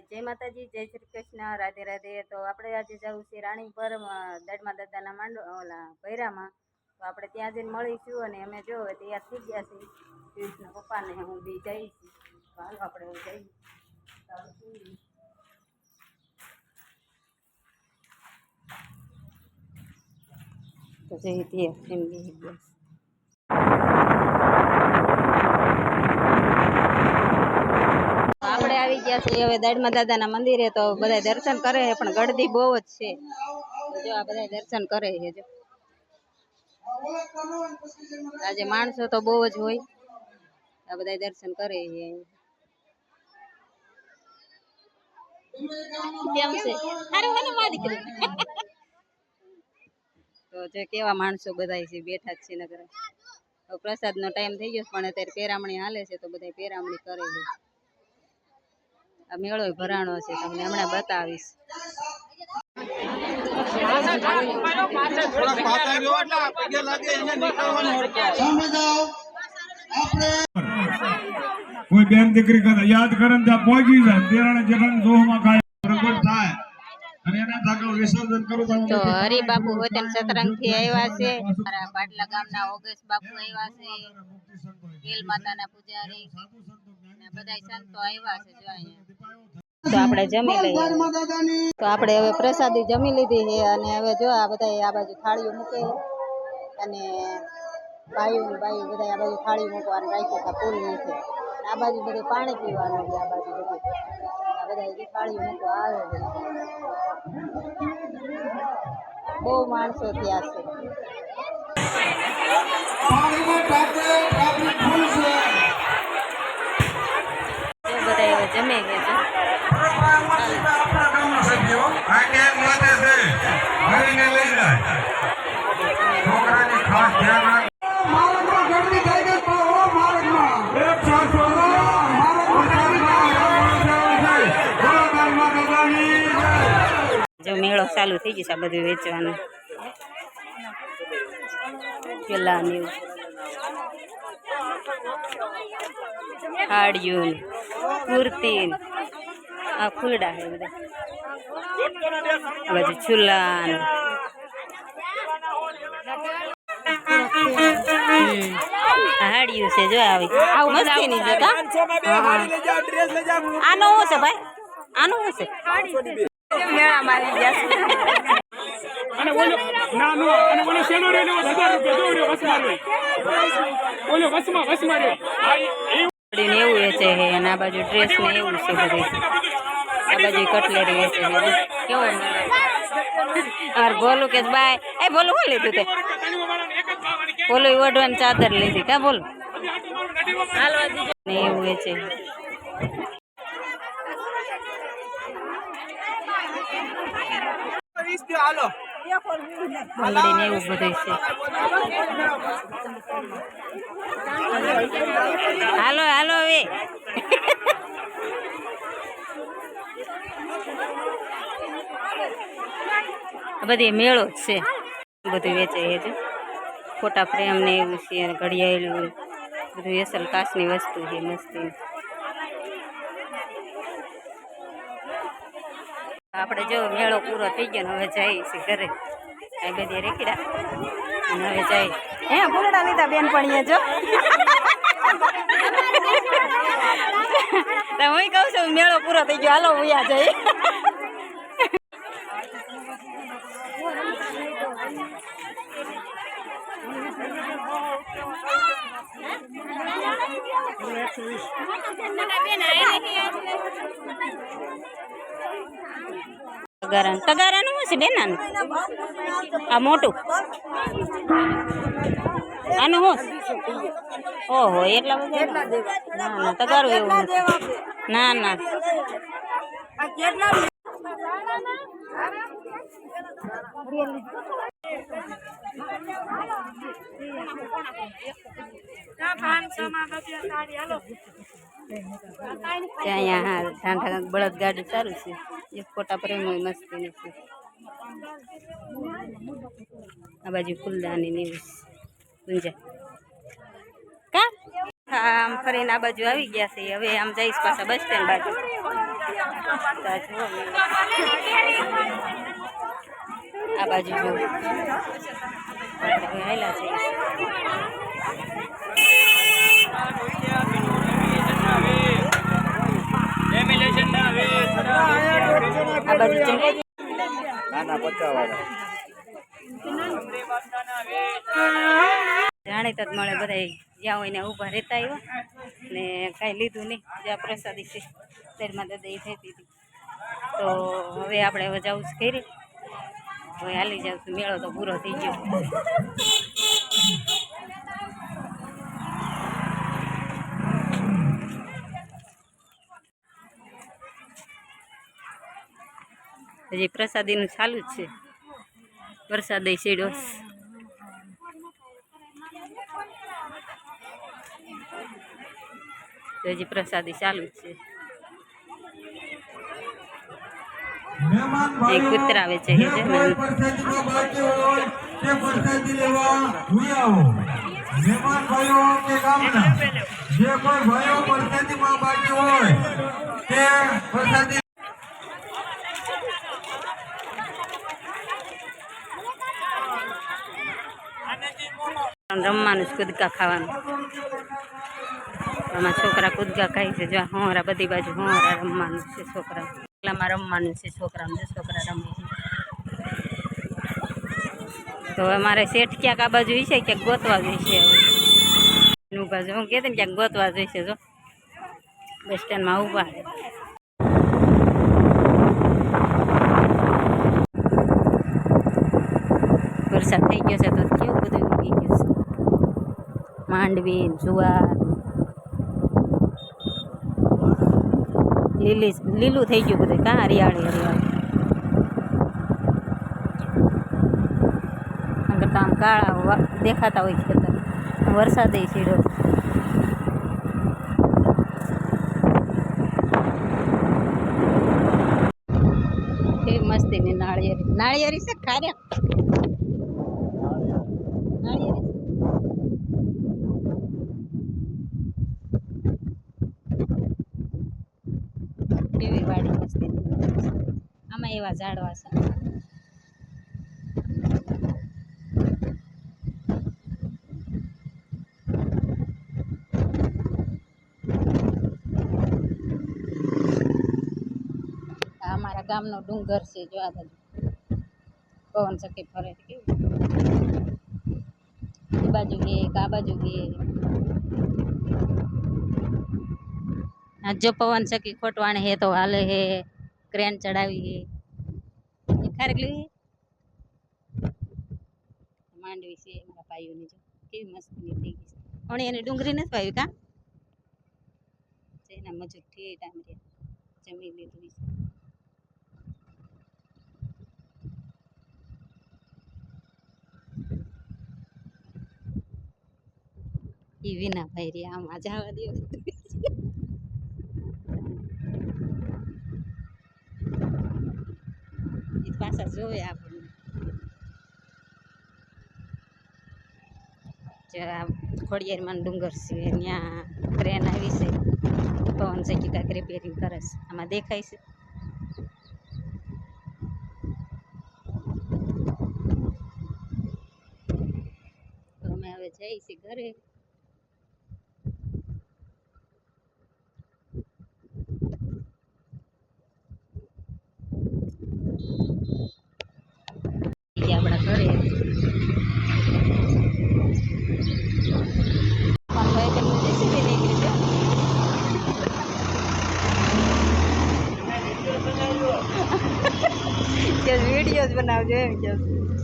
જય માતાજી, જય શ્રી કૃષ્ણ, રાધે રાધે. તો આપણે આજે જવું છે રાણીપર દાડમા દાદાના માંડો ઓલા ભૈરામાં. તો આપણે ત્યાં જઈને મળીશું અને અમે જો તૈયાર થઈ ગયા છીએ. પિયુષના પપ્પાને હું બી જઈ છું હાલો આપણે હું જઈશ તો જોઈએ. ત્યાં એમ બી બસ આપણે આવી ગયા છે. હવે દાડમા દાદાના મંદિરે તો બધા દર્શન કરે છે, પણ ગળદી બહુ જ છે. બધા દર્શન કરે છે આજે માણસો તો બહુ જ હોય. આ બધા દર્શન કરે છે. કેમ છે? જે કેવા માણસો બધા છે, બેઠા જ છે નગર. પ્રસાદનો ટાઈમ થઈ ગયો પણ અત્યારે પેરામણી હાલે છે, તો બધા પેરામણી કરે છે. આ મેળો ભરાણો છે તમને હમણાં બતાવીશ. કોઈ બેન દીકરી કરતા યાદ કરે ને ત્યાં પહોંચી જાય દેરાણે જેઠાણી જોહમાં ખાય. પ્રગટ થાય. અને એના થાકલ વિસર્જન કરું તો હરિબાપુ વતન સતરંગથી આવ્યા છે. મારા પાટલા ગામના ઓગેશ બાપુ આવ્યા છે. વેલ માતાના પૂજારી. અને બધા સંતો આવ્યા છે જો અહીંયા. તો આપણે જમી લઈએ. તો આપણે હવે પ્રસાદી જમી લીધી છે અને હવે જો આ બધા આ બાજુ થાળીઓ મૂકે અને ભાઈઓ બાઈઓ બધા આ બાજુ થાળી મૂકવાનું રાખ્યું હતા, પૂરી નીચે આ બાજુ બધું પાણી પીવાનું આ બાજુ બધું. આ બધા મૂકવા આવે બહુ માણસો ત્યાં છે. બધા હવે જમે ગયા છોકરાની ખાસ ધ્યાન રાખ જો મેળો ચાલુ થઈ જશે આ બધું વેચવાનું. પેલા ને એવું. હાડિયું ને. કુર્તી આ ફૂલડા છે બધા. આ બાજુ. આ હાડિયું છે જો આવી. મસ્તીની જોતા. આનો શું છે ભાઈ? આનો શું છે? ગયા અને ઓલો ના નો અને ઓલો શેનો રે લેવો હજાર રૂપિયા વસમાં ઓલો વસમાં વસમાં એ ને એવું વેચે છે, અને આ બાજુ ડ્રેસ ને એવું છે બધું. આ બાજુ કટલેરી વેચે છે કેવો અરે બોલું કે બાય. એ બોલું, હું લીધું તે? બોલું ઓઢવાની ચાદર લીધી. કા બોલું? ને એવું વેચે બંગડી ને એવું બધું છે હાલો હાલો હવે બધી મેળો જ છે. બધું વેચાય છે. ફોટા ફ્રેમ ને એવું છે, ઘડિયાળું બધું અસલ કાચની વસ્તુ છે, મસ્તી. આપણે જો મેળો પૂરો થઈ ગયો હવે જઈએ છીએ ઘરે. આ બધી રેખીડા અને હવે જઈ હે, ફૂલડા લીધા બેનપણીએ જો. તો હું કહું છું, મેળો પૂરો થઈ ગયો, હાલો, ઉયા જઈ તગારાનું. તગારાનું શું છે બેનાનું? આ મોટું. આનું શું? ઓહો એટલા બધા? ના ના તગારું એવું ના ના. ના ત્યાં હા ઢાંઢા બળદ ગાડી ચાલુ છે એક ફોટા પ્રેમ હોય મસ્તી છે આ બાજુ ફૂલદાની ને એવું ગુંજા કા આમ ફરીને આ બાજુ આવી ગયા છે હવે આમ જઈશ પાછા બસ સ્ટેન્ડ બાજુ. આ બાજુ જો. હાયલા છે. આ બાજુ ચમ- જાણે તો જ મળે બધા જ્યાં હોય ને ઊભા રહેતા આવ્યા. ને કાંઈ લીધું નહીં. જ્યાં પ્રસાદી છે. શેરમાં દાદા એ થઈ હતી. તો હવે આપણે હવે જવું કરી હવે હાલી જાઉં છું. મેળો તો પૂરો થઈ ગયો. હજી પ્રસાદીનું ચાલુ જ છે. પ્રસાદ. તો હજી પ્રસાદી ચાલુ જ છે મહેમાન એક ભાઈઓ, કૂતરા વેચે છે જે જે કોઈ નાનું. પરસાદીમાં બાકી હોય તે પરસાદી આવે છે આવો. મહેમાન ભાઈઓ કે ગામના જે કોઈ ભાઈઓ પરસાદીમાં બાકી હોય તે પરસાદી રમવાનું છે કૂદકા ખાવાનું. આમાં છોકરા કૂદકા ખાય છે. જો હોરા બધી બાજુ હોરા રમવાનું છે છોકરા પેલામાં રમવાનું છે, છોકરાને છોકરા રમે છે. તો હવે મારે શેઠ ક્યાંક આ બાજુ છે ક્યાંક ગોતવા જોઈશે હવે. બાજુ, હું કહેતી ને ક્યાંક ગોતવા જોઈશે જો. બસ સ્ટેન્ડમાં ઊભા વરસાદ થઈ ગયો છે તો કેવું બધું ઉગી ગયું છે? માંડવી, જુવાર લીલી લીલું થઈ ગયું બધું. કાં હરિયાળી હરિયાળી. આગળ તો આમ કાળા દેખાતા હોય ખેતર વરસાદે છીડો મસ્તી મસ્તીની નાળિયેરી. નાળિયેરી છે ખાર્યા નાળિયેરી છે. કેવી વાડી મસ્તી આમાં એવા ઝાડવા છે. અમારા ગામનો ડુંગર છે જો આ બાજુ. પવન ચક્કી ફરે. કેવું બાજુ એક આ બાજુ એક જો પવન ચક્કી ખોટવાણે હે તો હાલે હે. ક્રેન ચડાવી હે. એ ખારેક માંડવી છે મારા ભાઈઓની જો. કેવી મસ્ત થઈ ગઈ છે. પણ એને ડુંગળી નથી પાવી કા? એના મજૂર ઠેઠ આમ જમી લીધું છે. ઈ વિના ભાઈ રે આ જવા દો પાછા જોવે આપણને. ખોડિયારમાં ડુંગર છે ત્યાં ટ્રેન આવી છે. પવન ચક્કી કાંઈક રિપેરિંગ કરે છે. આમાં દેખાય છે. અમે હવે જઈએ છીએ ઘરે ઈ આપણા ઘરે પણ ભાઈ તમને રેસીપી નીકળી છે કે વીડિયો